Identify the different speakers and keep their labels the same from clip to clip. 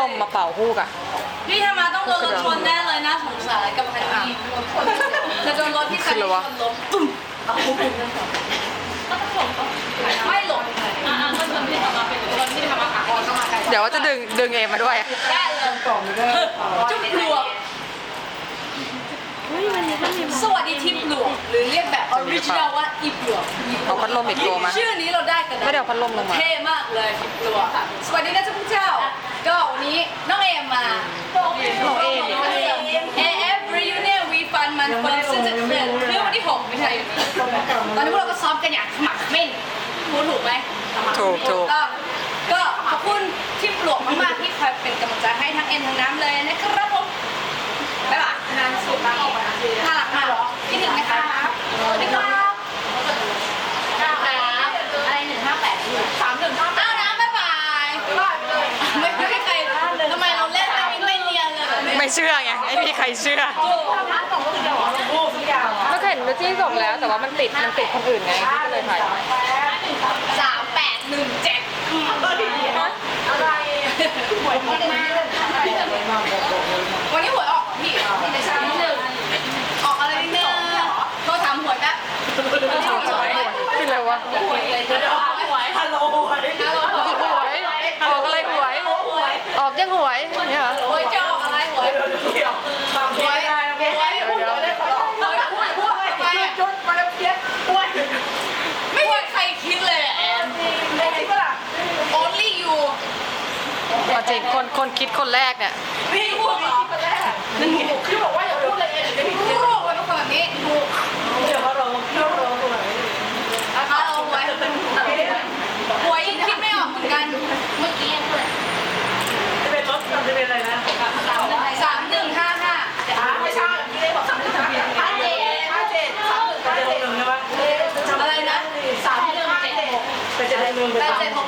Speaker 1: ลมมาเป่าฮูกอะ
Speaker 2: พี่ธรรมาต้องโดนรถชนแน่เลยน่าสงสารกับคันนี้จะโดนรถที่คันนี้ชนล้มตุ้มไม่หลบอ่าก็ชนที่ทำมาเป็นชนที่ทำมาขาคอเข้ามาไกล
Speaker 1: เดี๋ยวว่าจะดึงดึงเอมาด้วยอะ
Speaker 2: ได้เลยจุ๊บหลวงสวัสดีทิพย์หลวงหรือเรียกแบบออริจินัลว่าอิบหลวง
Speaker 1: เอาพัดลมอีกตัวมา
Speaker 2: ชื่อนี้เราได้กันนะ
Speaker 1: ไม่ได้เอาพัดลมลงมา
Speaker 2: เท่มากเลยอิบหลวงค่ะสวัสดีนะเจ้าพระเจ้า ก็วันนี้น้องเอมมาน้องเอม AF Reunion We Fun มันคนซึ่งจะเคลื่อนเรื่องวันที่ 6 ไม่ใช่อยู่นี้ต อนนี้พวกเราก็ซ้อมกันอย่างขมักเม่นพูดถูกไหม
Speaker 1: ถูกถูก
Speaker 2: ต้องก็ขอบคุณทีมปลวกมากๆที่คอยเป็นกำลังใจให้ทั้งเอ็นทั้งน้ำเลยนะครับผมบ๊ายบายงานสุดน่ารักมากคิดถึงนะครับสวัสดีครับอะไรหนึ่งห้าแปดสามหนึ่งห้าแปดอ้าวน้ำบ๊ายบายไม่ไม่ใครทำไมเราเล่นไม่ไม่เรียน เลยแบบนี้
Speaker 1: ไม่เชื่อไงไม่มีใครเชื่อก็เห็นว่าจี้ส่งแล้วแต่ว่ามันติดมันติดคนอื่นไงพี่ก็เลยถ่าย
Speaker 2: สามแปดหนึ่งเจ็ดวันนี้หวยออกเหรอพี่นิดนึงออกอะไรนิดนึงโทรถามหวยแป๊บ
Speaker 1: พี่เลยวะ
Speaker 2: หวยเลยจะออกหวยฮัลโหลหวยฮัลโหล
Speaker 1: หวยออกอะไรหวย ออกยังหวยเนี่ยเหรอ
Speaker 2: หวยจะออกอะไรหวยหวยหวยหวยหวยหวยไปจุดมาแล้วเพี้ยหวยไม่มีใครคิดเลยอะแอนไม่คิดว่า only you
Speaker 1: เอา จริงคนคนคิดคนแรกเนี่ย
Speaker 2: พี่พูดเหรอคนแรกนั่นไงพี่บอกว่าอย่าพูดเลยเองเดี๋ยวพี่พูดว่าทุกคนแบบนี้ถูก
Speaker 3: เดี๋ยวเขาลงเขาลงตัวไหน
Speaker 2: เอาเอาไว้หวยยังคิดไม่ออกเหมือนกันเมื่อกี้ยังเปิด
Speaker 3: จะเป็นรถจะเป็นอะไรนะ
Speaker 2: สามหนึ่งห้าห้า
Speaker 3: ไม่ใช่ที่ได้บอกสามสิบสามห้าเจ็ดห้าเจ็ดสามหนึ่งแปดเจ็ดหนึ่งใช่ไหม
Speaker 2: อะไรนะสามหนึ่งเจ็ดหก
Speaker 3: แปดเจ็ดหนึ่ง
Speaker 2: แปดเจ็ดหก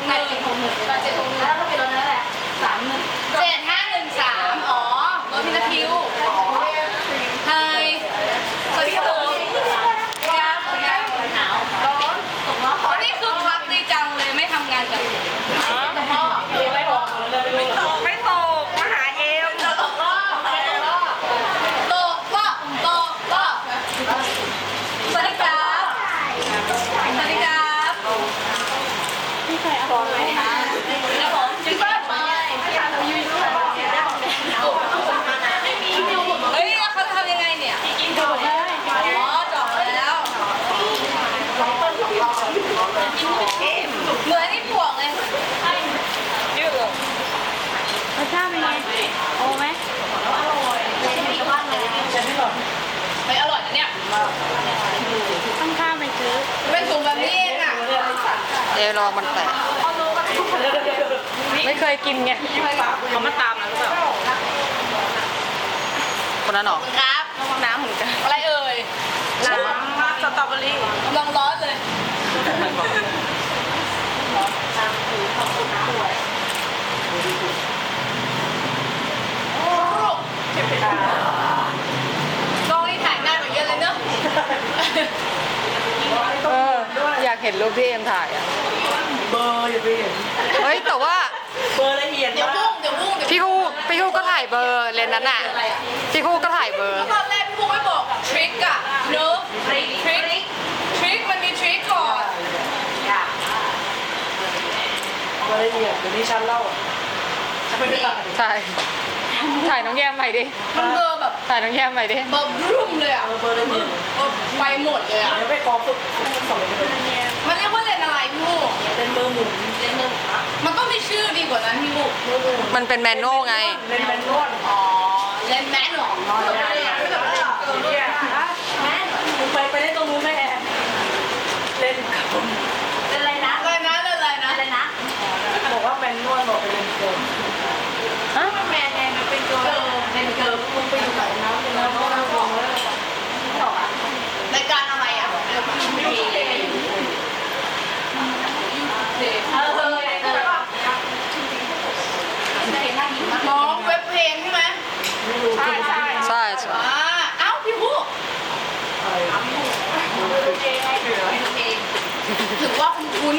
Speaker 2: หนึ่งแปดเจ็ดหกหนึ่งแล้วก็เป็นรถนั่นแหละสามหนึ่งเจ็ดห้าหนึ่งสามอ๋อรถพินาทิวไฮสวัสดีครับผมครับหนาวร้อนตกแล้ววันนี้คือพักดีจังเลยไม่ทำงานกันแต่พ่อ
Speaker 3: ไม่บอกเลยไม่ตกไม่ตกมาหาเอม
Speaker 2: ตกรอบตกรอบตกรอบสวัสดีครับสวัสดีครับพี่ใครเอาของไหมคะครับผมจิ๊บเบิ้ลไปเฮ้ยแล้วเขาจะทำยังไงเนี่ยกินก่อนเลยอ๋อจบแล้วเหมือนที่ปวกเลย
Speaker 4: รสชาติเป็นไงโอไหม
Speaker 2: ไปอร่อยนะเนี่ย
Speaker 4: ต้องข้ามไปซื้อ
Speaker 2: เป็นถุงแบบนี้เองอะ
Speaker 1: เอรอมันแตกไม่เคยกินไง
Speaker 3: เขามาตามนะหรือเปล่า
Speaker 1: คนนั้นหรอ
Speaker 2: ครับน้ำเหมือนกันอะไรเอ่ย
Speaker 3: น้ำสตรอเบอรี่
Speaker 2: กำลังร้อนเลยกล้องนี่ถ่ายหน้ากว่าเยอะเลยเนอะ
Speaker 1: เอออยากเห็ นรูปที่เอ็มถ่ายอะ
Speaker 3: เบอร์อย่าไปเห็น
Speaker 1: เฮ้ยแต่ว่า
Speaker 3: เบอร์ละเอียด
Speaker 2: เดี๋ยว
Speaker 3: มา
Speaker 2: พุ่
Speaker 3: ก
Speaker 2: งเดี๋ยวพุ่งเดี๋ยว
Speaker 1: พี่ฮูกพี่ฮูกก็ถ่ายเบอร์เลนส์นั้นอะพี่ฮูกก็ถ่ายเบอร์
Speaker 2: ตอนแรกพี่พุ่งไม่บอกทริคอะเนอะทริคทริคทริคมันมีทริคก่อน
Speaker 3: เบอร์ละเอียดเดี๋ยวนี้ฉันเล่าอะไม่ได้
Speaker 1: ถ่ายถ่ายน้องแยมใหม่ดิ
Speaker 2: มันเบอร์แบบ
Speaker 1: ถ่ายน้องแยมใหม่ดิ
Speaker 2: เบอร์บรุ่มเลยอะ
Speaker 3: เบอร์ละเอียด
Speaker 2: เบอร์ไปหมดเลยอะ
Speaker 3: เดี๋ยวไปขอฝึกสอ
Speaker 2: กว่านั้
Speaker 3: น
Speaker 2: พี่พุ่ง
Speaker 1: มันเป็นแมนนวลไง
Speaker 3: เป็นแมนนวล
Speaker 2: อ๋อเลนส์แมนหรอ
Speaker 3: เนี่ยแม่มึงไปไปเล่นตรงนู้นแม่เล่นกับผม
Speaker 2: เป็นอะไรนะอะไรนะอะไรนะอะไรนะ
Speaker 3: บอกว่าแมนนวลบอกไปเล่นเกิน
Speaker 2: แมนไงมันเป็นเกิร์ลเป็นเกิร์ล
Speaker 3: มึงไปอยู่กับน้ำเป็นน้ำก็น้ำวงแล้ว
Speaker 2: รายการอะไรอะไม่มี ใช่ใช่ใช่เอ้าพี่ผู้ถือว่าคุ้นคุ้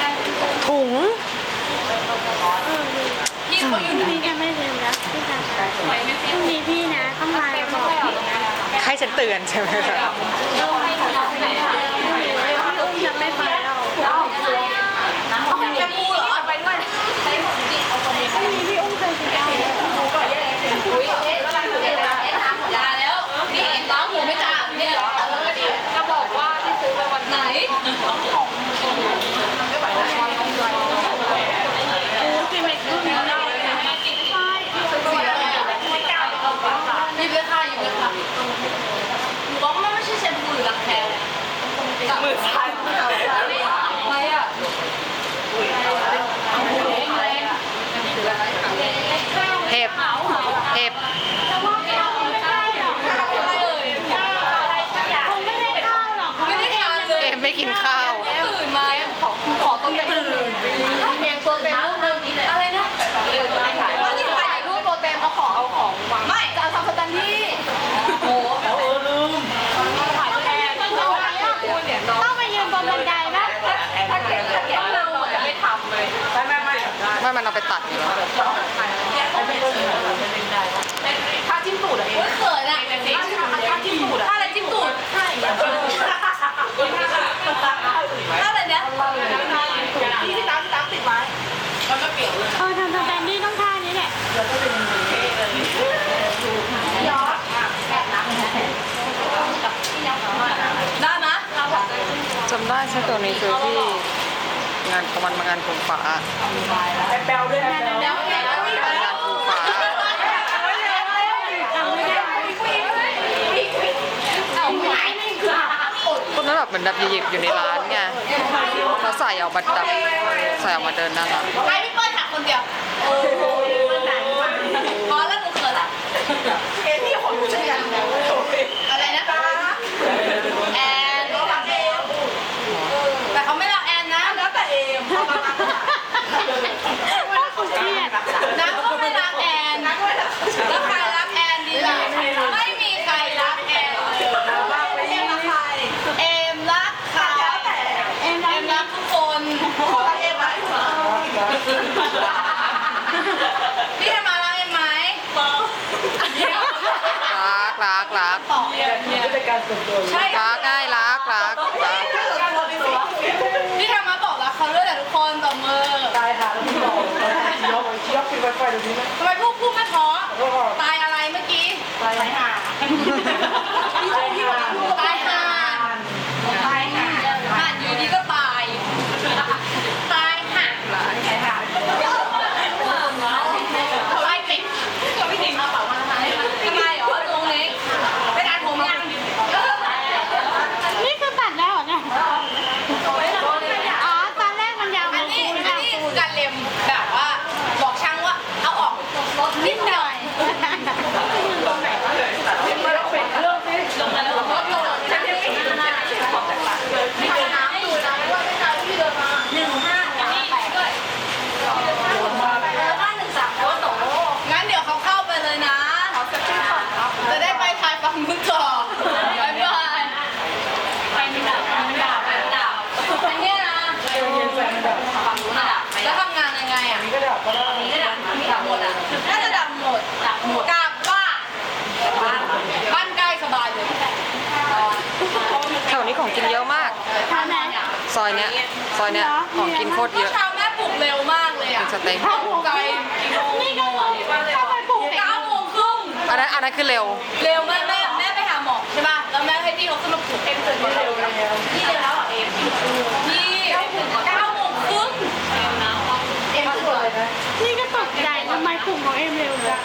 Speaker 2: ไถุงพี่เขาอยู่นี่ง
Speaker 3: ไม่ลืม
Speaker 1: นะพี่ตะ
Speaker 2: พรุ่งนี้พี่นะต้องมาบอก
Speaker 3: ให้
Speaker 1: ฉันเตือนใช่ไหมครัะ
Speaker 4: จะไม่ไปแล้ว
Speaker 2: เอาแชมพูเหรอไปด้วยใช้ของจริงเอาคนนี้
Speaker 4: พี่อุ้มเคยกินแล้ว
Speaker 2: อุ้ยเอ๊ะแล้วมันเอ๊ะเอ๊ะยาแล้ว นี่ล้างหูไม่จ่าเนี่ยเหรอเออดีจะบอกว่าที่ซื้อไปวันไหน
Speaker 4: พี่ไม่กินแล้ว
Speaker 2: หยิบเลยค่ะหยิบเลยค่ะหนูบอกว่ามันไม่ใช่แชมพูหรือรักแคร์ มือสั่นอะไรอะ
Speaker 1: เห็บเห็บ
Speaker 4: คงไม่ได้ข้าวหรอก
Speaker 2: ไม่ได้ทานเลย
Speaker 1: เอ็มไม่กินข้าว
Speaker 2: ตื่นมาขอขอต้องตื่นเมียงตัวเต็มรูปนึงอะไรนะว่าจะถ่ายรูปตัวเต็มเอาของเอาของวางไม่จะเอาทำสแตนดี้โอ้โห
Speaker 3: เออลืม
Speaker 2: ถ่ายแทนเอาไว้อะคุณเนี่ยน้อง
Speaker 4: ต้องไปยืนบนบันไดไหม
Speaker 2: ถ้าเกิดถ้าเกิดเราจะไม่ทำเลย
Speaker 3: ไม่ไม่ ไม่
Speaker 1: มันเอาไปตัดอยู่แล้ว
Speaker 2: ถ้าจิ้มตูดอะเองเขินอะถ้าจิ้มตูดอะถ้าอะไรจิ้มตูดใช่ถ้าอะไรเนี่ย
Speaker 3: ที่ที่ตั้งตั้งติดไว้
Speaker 2: มันก็เปลี่ยนเลย
Speaker 4: เออทำสแตนดี้ต้องท่านี้แหละ
Speaker 2: ได้ไหม
Speaker 1: จำได้ใช่ตัวนี้คือที่ งานของมันมางานภูฟ้า
Speaker 3: แอบแบลด้วยแอบแบล
Speaker 2: เดี๋ยวเดี๋ยวเดี๋ยว
Speaker 1: งานภูฟ้า
Speaker 4: เอาไม่ได้
Speaker 2: เอาไหน
Speaker 1: พวกนั้นแบบเหมือนแบบหยิบอยู่ในร้านไงเขาใส่ออกมาแบบใส่ออกมาเดินน้าร้าน
Speaker 2: ใครพี่เปิ้ลหักคนเดียวพอแล้วหนูเขินละ
Speaker 3: เอ็นที่ของหนูใช่ยัง
Speaker 2: อะไรนะแอนแต่เขาไม่รักแอนนะ
Speaker 3: แล้วแต่เอ็ม
Speaker 4: ว่าคุณเครียด
Speaker 2: นักก็ไม่รักแอนแล้วใครรักแอนดีล่ะไม่มีใครรักแอนเลย
Speaker 3: บ้างไม่ยังใคร
Speaker 2: เอมรักใคร
Speaker 4: เอ็ม
Speaker 2: เอมรักทุกคน
Speaker 3: ขอเอ็มไหม
Speaker 2: พี่ทำมารักเอมไหม
Speaker 1: รักรักรัก
Speaker 2: ตอบเนี่ย
Speaker 3: ผู้จัดการส่วนตัว
Speaker 2: ใช่
Speaker 1: รักง่ายรักรักรัก
Speaker 2: พี่ทำมาบอกรัก เขาด้วยแหละทุกคนตบมือ
Speaker 3: ตายหาแล้วพี่บอกยกยกปิดไวไฟเดี๋ยวนี้นะ
Speaker 2: ทำไมพูดพูดไม่เพราะ
Speaker 3: ก็
Speaker 2: ตายอะไรเมื่อกี้
Speaker 3: ตายหาพี่ชมพี่วัน
Speaker 2: ตายห่า
Speaker 3: ตายหา
Speaker 2: ห่านอยู่ดีก็ตาย ตายห่า
Speaker 3: ตายหา
Speaker 2: ตายปิดก็ไม่ติดมาเปล่ามาทำไมทำไมเหรอตรงนี้ไปตัดผมยัง
Speaker 4: นี่คือตัดแล้วเหรอเนี่ยอ๋อตอนแรกมันยาว
Speaker 2: อันนี้
Speaker 4: คู
Speaker 2: อันนี้คือการเล็มแบบว่า บอกช่างว่าเอาออกลดนิดหน่อย
Speaker 3: มาแล้วปิดเรื่องนี้
Speaker 2: ลดลงจะเรียกไม่ถึงนะไม่เอาน้ำดูนะว่าไม่เอาพี่เดินมาหนึ่งห้านี่ด้วยบ้านหนึ่งสามโอ้โหงั้นเดี๋ยวเขาเข้าไปเลยนะ จะได้ไปถ่ายฝั่งนู้นต่อบ๊ายบายไปไม่ดับไม่ดับไม่ดับอันเนี้ยนะ
Speaker 3: เย็นแฟนแบบ
Speaker 2: ฝั่งนู้นอะดับแล้วทำงานยังไงอะ
Speaker 3: นี้ก็ดับก็ได้
Speaker 2: นี่ดับดับหมดอะน่าจะดับหมดดับหมดกลับบ้านบ้านใกล้สบายเลย
Speaker 1: แถวนี้ของกินเยอะมาก
Speaker 4: ทำไหน
Speaker 1: ซอยเนี้ยซอยเนี้ยของกินโคตรเย
Speaker 2: เมื่อ
Speaker 1: อะ
Speaker 2: เช้าแม่ปลุกเร็วมากเลย
Speaker 1: เป็
Speaker 2: อะ
Speaker 1: นสเต็ก
Speaker 2: ปลุกใจกี่โมง
Speaker 4: นี่ก็เข้าไปปลูก
Speaker 2: เก้าโมงครึ่ง
Speaker 1: อันนั้นอันนั้นคือเร็ว
Speaker 2: เร็วแม่แม่แม่ไปหาหมอใช่ป่ะแล้วแม่ให้พี่เขาขึ้นมาปลุกเอ็มตื่นมาเร็วนะพี่เร็วแล้วเหรอเอ็มพี่เก้าโมงครึ่งเอ็มนะเอ็มตื่นเลยนะ
Speaker 4: นี่ก็ตกใจทำไมปลูกของเอ็มเร็วเลย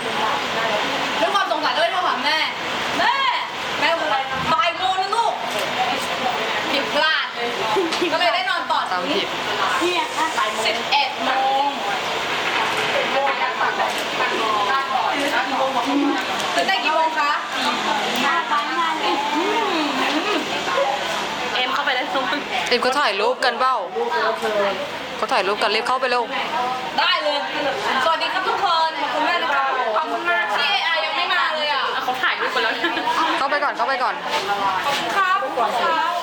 Speaker 2: ด้วยความสงสารก็เลยโทรหาแม่ แม่ แม่บอกบ่ายโมงนะลูกผิดพลาดเลย ก็เลยได้นอนต่อ
Speaker 1: ตามผิด
Speaker 4: เนี่ยอะ
Speaker 2: สิบเอ็ดโมงตื่นได้กี่โมงคะ
Speaker 4: มาไปมาเลย
Speaker 2: เอ็มเข้าไปได้ซุ้ม
Speaker 1: เอ็มเขาถ่ายรูปกันเปล่าเขาถ่ายรูปกันรีบเข้าไปเร็ว
Speaker 2: ได้เลย สวัสดีครับทุกคน ขอบคุณมากนะคะขอบคุณมากที่เอไอยังไม่มาเลยอะเขาถ่ายรูปไปแล้ว
Speaker 1: เข้าไปก่อนเข้าไปก่อน
Speaker 2: ขอบคุณครับขอบคุณครับ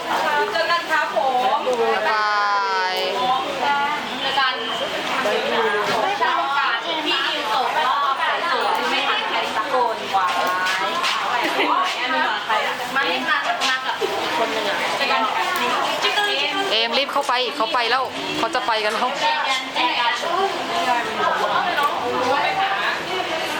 Speaker 2: เจอกันครับผม
Speaker 1: บ๊ายบาย
Speaker 2: เจอกัน
Speaker 4: ไปไป
Speaker 2: การที่นิวตกรอบสวยๆไม่ทันใครตะโกนหวายอันนี้มาใครอะ
Speaker 1: เข้าไปเขาไปแล้วเขาจะไปกันแล้ว